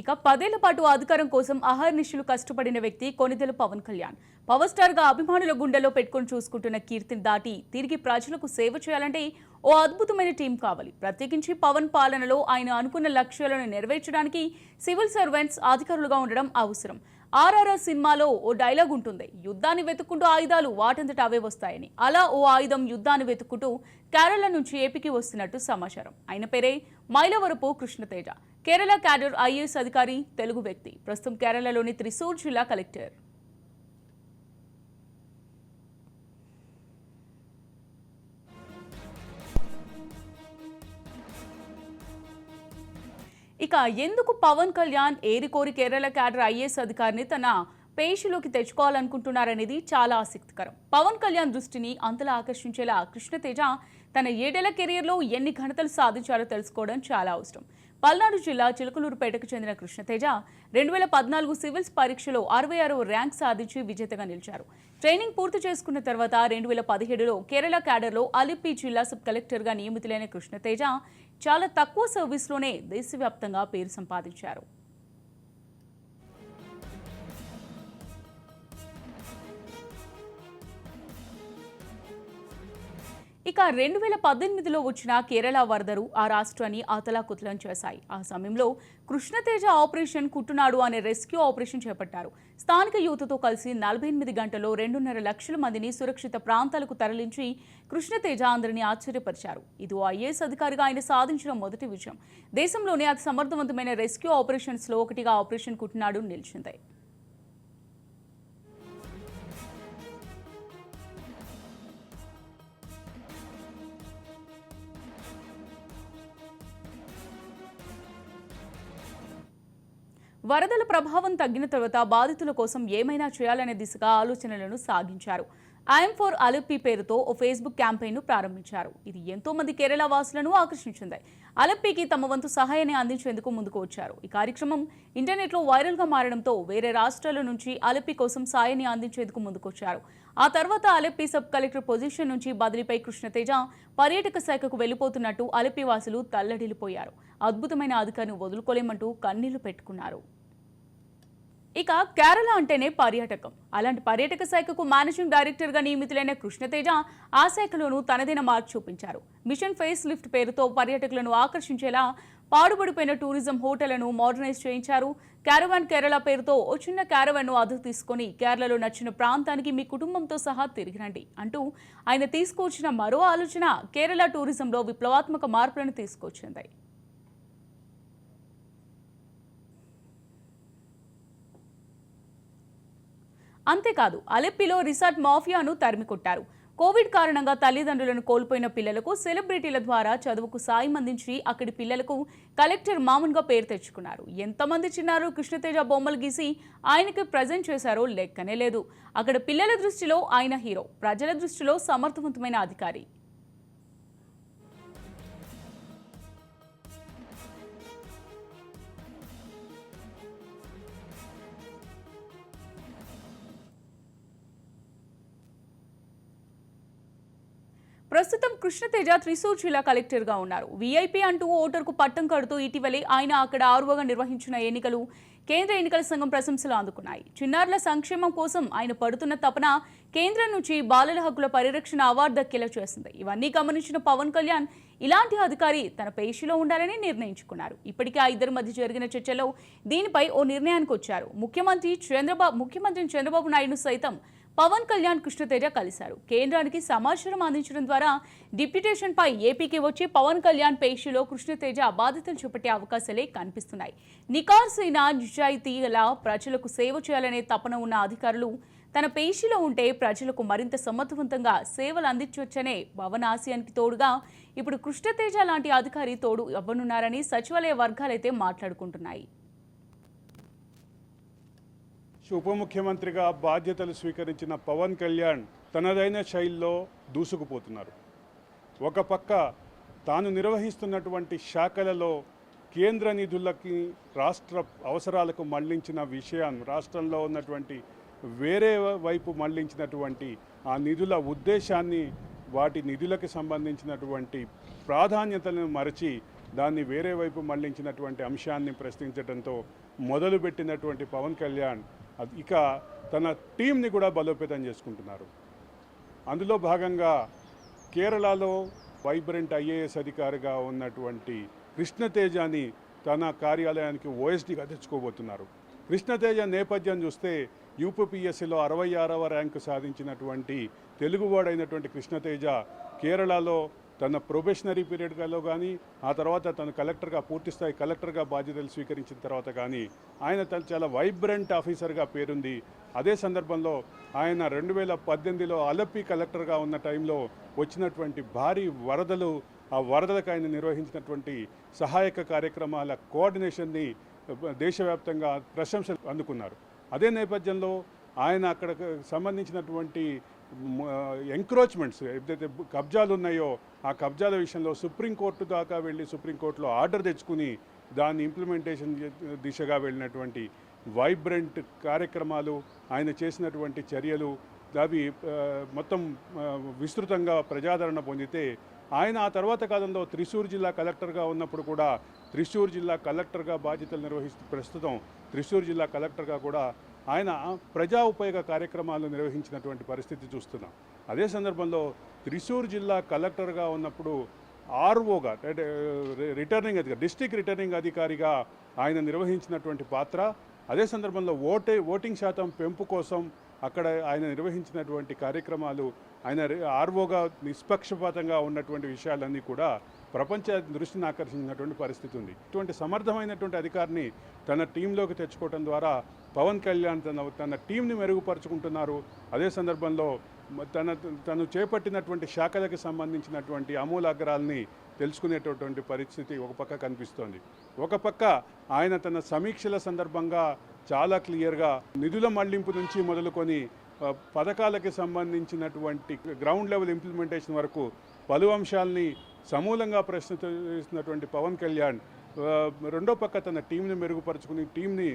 ఇక పదేళ్ళ పాటు అధికారం కోసం అహర్నిశలు కష్టపడిన వ్యక్తి కొనిదెల పవన్ కళ్యాణ్. పవర్ స్టార్గా అభిమానుల గుండెలో పెట్టుకొని చూసుకుంటున్న కీర్తిని దాటి తిరిగి ప్రజలకు సేవ చేయాలంటే ఓ అద్భుతమైన టీం కావాలి. ప్రత్యేకించి పవన్ పాలనలో ఆయన అనుకున్న లక్ష్యాలను నెరవేర్చడానికి సివిల్ సర్వెంట్స్ అధికారులుగా ఉండడం అవసరం. ఆర్ఆర్ఆర్ సినిమాలో ఓ డైలాగ్ ఉంటుంది. యుద్ధాన్ని వెతుక్కుంటూ ఆయుధాలు వాటంతట అవే వస్తాయని. అలా ఓ ఆయుధం యుద్ధాన్ని వెతుక్కుంటూ కేరళ నుంచి ఏపీకి వస్తున్నట్టు సమాచారం. ఆయన పేరే మైలవరపు కృష్ణతేజ. కేరళ క్యాడర్ ఐఏఎస్ అధికారి తెలుగు వ్యక్తి. ప్రస్తుతం కేరళలోని త్రిశూర్ జిల్లా కలెక్టర్. ఇక ఎందుకు పవన్ కళ్యాణ్ ఏరికోరి కేరళ క్యాడర్ ఐఏఎస్ అధికారిని తన పేషిలోకి తెచ్చుకోవాలనుకుంటున్నారనేది చాలా ఆసక్తికరం. పవన్ కళ్యాణ్ దృష్టిని అంతలా ఆకర్షించేలా కృష్ణతేజ తన ఏడేళ్ళ కెరీర్లో ఎన్ని ఘనతలు సాధించారో తెలుసుకోవడం చాలా అవసరం. పల్నాడు జిల్లా చిలకలూరుపేటకు చెందిన కృష్ణతేజ రెండు వేల పద్నాలుగు సివిల్స్ పరీక్షలో అరవై ఆరవ ర్యాంక్ సాధించి విజేతగా నిలిచారు. ట్రైనింగ్ పూర్తి చేసుకున్న తర్వాత రెండు వేల పదిహేడులో కేరళ క్యాడర్లో అలిప్పి జిల్లా సబ్ కలెక్టర్గా నియమితులైన కృష్ణతేజ చాలా తక్కువ సర్వీస్లోనే దేశవ్యాప్తంగా పేరు సంపాదించారు. ఇక రెండు వేల పద్దెనిమిదిలో వచ్చిన కేరళ వరదలు ఆ రాష్ట్రాన్ని అతలాకుతలం చేశాయి. ఆ సమయంలో కృష్ణతేజ ఆపరేషన్ కుట్టునాడు అనే రెస్క్యూ ఆపరేషన్ చేపట్టారు. స్థానిక యువతతో కలిసి నలభై ఎనిమిది గంటల్లో రెండున్నర లక్షల మందిని సురక్షిత ప్రాంతాలకు తరలించి కృష్ణతేజ అందరినీ ఆశ్చర్యపరిచారు. ఇది ఐఏఎస్ అధికారిగా ఆయన సాధించిన మొదటి విజయం. దేశంలోనే అతి సమర్థవంతమైన రెస్క్యూ ఆపరేషన్స్లో ఒకటిగా ఆపరేషన్ కుట్టునాడు నిలిచింది. వరదల ప్రభావం తగ్గిన తర్వాత బాధితుల కోసం ఏమైనా చేయాలనే దిశగా ఆలోచనలను సాగించారు. ఐఎమ్ ఫర్ అలప్పి పేరుతో ఓ ఫేస్బుక్ క్యాంపెయిన్ను ప్రారంభించారు. ఇది ఎంతో మంది కేరళ వాసులను ఆకర్షించింది. అలప్పికి తమ వంతు సహాయాన్ని అందించేందుకు ముందుకు వచ్చారు. ఈ కార్యక్రమం ఇంటర్నెట్లో వైరల్గా మారడంతో వేరే రాష్ట్రాల నుంచి అలప్పి కోసం సాయాన్ని అందించేందుకు ముందుకొచ్చారు ఆ తర్వాత అలప్పి సబ్ కలెక్టర్ పొజిషన్ నుంచి బదిలీపై కృష్ణతేజ పర్యాటక శాఖకు వెళ్ళిపోతున్నట్టు అలప్పి వాసులు తల్లడిల్లిపోయారు. అద్భుతమైన అధికారిని వదులుకోలేమంటూ కన్నీళ్ళు పెట్టుకున్నారు. ఇక కేరళ అంటేనే పర్యాటకం. అలాంటి పర్యాటక శాఖకు మేనేజింగ్ డైరెక్టర్గా నియమితులైన కృష్ణతేజ ఆ శాఖలోనూ తనదైన మార్క్ చూపించారు. మిషన్ ఫేస్ లిఫ్ట్ పేరుతో పర్యాటకులను ఆకర్షించేలా పాడుపడిపోయిన టూరిజం హోటళ్ళను మోడర్నైజ్ చేయించారు. క్యారవాన్ కేరళ పేరుతో ఓ చిన్న క్యారవాన్ను అదుపు తీసుకొని కేరళలో నచ్చిన ప్రాంతానికి మీ కుటుంబంతో సహా తిరిగి రండి అంటూ ఆయన తీసుకొచ్చిన మరో ఆలోచన కేరళ టూరిజంలో విప్లవాత్మక మార్పులను తీసుకొచ్చింది. అంతేకాదు అలెప్పిలో రిసార్ట్ మాఫియాను తరిమికొట్టారు. కోవిడ్ కారణంగా తల్లిదండ్రులను కోల్పోయిన పిల్లలకు సెలబ్రిటీల ద్వారా చదువుకు సాయం అందించి అక్కడి పిల్లలకు కలెక్టర్ మామూలుగా పేరు తెచ్చుకున్నారు. ఎంతమంది చిన్నారు కృష్ణతేజ బొమ్మలు గీసి ఆయనకి ప్రజెంట్ చేశారో లెక్కనే లేదు. అక్కడ పిల్లల దృష్టిలో ఆయన హీరో ప్రజల దృష్టిలో సమర్థవంతమైన అధికారి. ప్రస్తుతం కృష్ణతేజ త్రిశూర్ జిల్లా కలెక్టర్గా ఉన్నారు. వీఐపీ అంటూ ఓటర్కు పట్టం కడుతూ ఇటీవలే ఆయన అక్కడ ఆరువగా నిర్వహించిన ఎన్నికలు కేంద్ర ఎన్నికల సంఘం ప్రశంసలు అందుకున్నాయి. చిన్నారుల సంక్షేమం కోసం ఆయన పడుతున్న తపన కేంద్రం నుంచి బాలల హక్కుల పరిరక్షణ అవార్డు దక్కేలా చేసింది ఇవన్నీ గమనించిన పవన్ కళ్యాణ్ ఇలాంటి అధికారి తన పేషిలో ఉండాలని నిర్ణయించుకున్నారు. ఇప్పటికే ఆ ఇద్దరి మధ్య జరిగిన చర్చలో దీనిపై ఓ నిర్ణయానికి వచ్చారు. ముఖ్యమంత్రి చంద్రబాబు ముఖ్యమంత్రి చంద్రబాబు నాయుడు సైతం పవన్ కళ్యాణ్ కృష్ణతేజ కలిశారు. కేంద్రానికి సమాచారం అందించడం ద్వారా డిప్యూటేషన్పై ఏపీకి వచ్చి పవన్ కళ్యాణ్ పేషిలో కృష్ణతేజ బాధ్యతలు చేపట్టే అవకాశాలే కనిపిస్తున్నాయి. నికార్సైన నిజాయితీ గల ప్రజలకు సేవ చేయాలనే తపన ఉన్న అధికారులు తన పేషిలో ఉంటే ప్రజలకు మరింత సమర్థవంతంగా సేవలు అందించవచ్చనే భవన్ ఆశయానికి తోడుగా ఇప్పుడు కృష్ణతేజ లాంటి అధికారి తోడు ఇవ్వనున్నారని సచివాలయ వర్గాలైతే మాట్లాడుకుంటున్నాయి. ఉప ముఖ్యమంత్రిగా బాధ్యతలు స్వీకరించిన పవన్ కళ్యాణ్ తనదైన శైలిలో దూసుకుపోతున్నారు. ఒక పక్క తాను నిర్వహిస్తున్నటువంటి శాఖలలో కేంద్ర నిధులకి రాష్ట్ర అవసరాలకు మళ్ళించిన విషయాన్ని రాష్ట్రంలో ఉన్నటువంటి వేరే వైపు మళ్ళించినటువంటి ఆ నిధుల ఉద్దేశాన్ని వాటి నిధులకు సంబంధించినటువంటి ప్రాధాన్యతలను మరచి దాన్ని వేరే వైపు మళ్ళించినటువంటి అంశాన్ని ప్రశ్నించడంతో మొదలుపెట్టినటువంటి పవన్ కళ్యాణ్ ఇక తన టీంని కూడా బలోపేతం చేసుకుంటున్నారు. అందులో భాగంగా కేరళలో వైబ్రెంట్ ఐఏఎస్ అధికారిగా ఉన్నటువంటి కృష్ణతేజాని తన కార్యాలయానికి ఓఎస్డీగా తెచ్చుకోబోతున్నారు కృష్ణతేజ నేపథ్యం చూస్తే యూపీపీఎస్సీలో అరవై ఆరవ ర్యాంకు సాధించినటువంటి తెలుగువాడైనటువంటి కృష్ణతేజ కేరళలో తన ప్రొబేషనరీ పీరియడ్లో కానీ ఆ తర్వాత తను కలెక్టర్గా పూర్తిస్థాయి కలెక్టర్గా బాధ్యతలు స్వీకరించిన తర్వాత కానీ ఆయన తను చాలా వైబ్రెంట్ ఆఫీసర్గా పేరుంది. అదే సందర్భంలో ఆయన రెండు వేల పద్దెనిమిదిలో అలప్పి కలెక్టర్గా ఉన్న టైంలో వచ్చినటువంటి భారీ వరదలు ఆ వరదలకు ఆయన నిర్వహించినటువంటి సహాయక కార్యక్రమాల కోఆర్డినేషన్ని దేశవ్యాప్తంగా ప్రశంసలు అందుకున్నారు. అదే నేపథ్యంలో ఆయన అక్కడ సంబంధించినటువంటి ఎంక్రోచ్మెంట్స్ ఏదైతే కబ్జాలు ఉన్నాయో ఆ కబ్జాల విషయంలో సుప్రీంకోర్టు దాకా వెళ్ళి సుప్రీంకోర్టులో ఆర్డర్ తెచ్చుకుని దాన్ని ఇంప్లిమెంటేషన్ దిశగా వెళ్ళినటువంటి వైబ్రెంట్ కార్యక్రమాలు ఆయన చేసినటువంటి చర్యలు అవి మొత్తం విస్తృతంగా ప్రజాదరణ పొందితే ఆయన ఆ తర్వాత కాలంలో త్రిశూర్ జిల్లా కలెక్టర్గా ఉన్నప్పుడు కూడా త్రిశూర్ జిల్లా కలెక్టర్గా బాధ్యతలు నిర్వహిస్తూ ప్రస్తుతం త్రిశూర్ జిల్లా కలెక్టర్గా కూడా ఆయన ప్రజా ఉపయోగ కార్యక్రమాలు నిర్వహించినటువంటి పరిస్థితి చూస్తున్నాం. అదే సందర్భంలో త్రిశూర్ జిల్లా కలెక్టర్గా ఉన్నప్పుడు ఆర్ఓగా రిటర్నింగ్ అధికారి డిస్టిక్ రిటర్నింగ్ అధికారిగా ఆయన నిర్వహించినటువంటి పాత్ర అదే సందర్భంలో ఓటే ఓటింగ్ శాతం పెంపు కోసం అక్కడ ఆయన నిర్వహించినటువంటి కార్యక్రమాలు ఆయన ఆర్ఓగా నిష్పక్షపాతంగా ఉన్నటువంటి విషయాలన్నీ కూడా ప్రపంచ దృష్టిని ఆకర్షించినటువంటి పరిస్థితి ఉంది. ఇటువంటి సమర్థమైనటువంటి అధికారిని తన టీంలోకి తెచ్చుకోవడం ద్వారా పవన్ కళ్యాణ్ తన తన టీంని మెరుగుపరుచుకుంటున్నారు. అదే సందర్భంలో తన తను చేపట్టినటువంటి శాఖలకు సంబంధించినటువంటి అమూలాగ్రాల్ని తెలుసుకునేటటువంటి పరిస్థితి ఒక పక్క కనిపిస్తోంది. ఒక పక్క ఆయన తన సమీక్షల సందర్భంగా చాలా క్లియర్గా నిధుల మళ్ళింపు నుంచి మొదలుకొని పథకాలకి సంబంధించినటువంటి గ్రౌండ్ లెవెల్ ఇంప్లిమెంటేషన్ వరకు పలు అంశాల్ని సమూలంగా ప్రశ్నిస్తున్నటువంటి పవన్ కళ్యాణ్ రెండో పక్క తన టీంని మెరుగుపరుచుకుని టీంని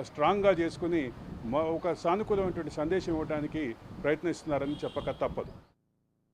స్ట్రాంగ్గా చేసుకుని ఒక సానుకూలమైనటువంటి సందేశం ఇవ్వడానికి ప్రయత్నిస్తున్నారని చెప్పక తప్పదు.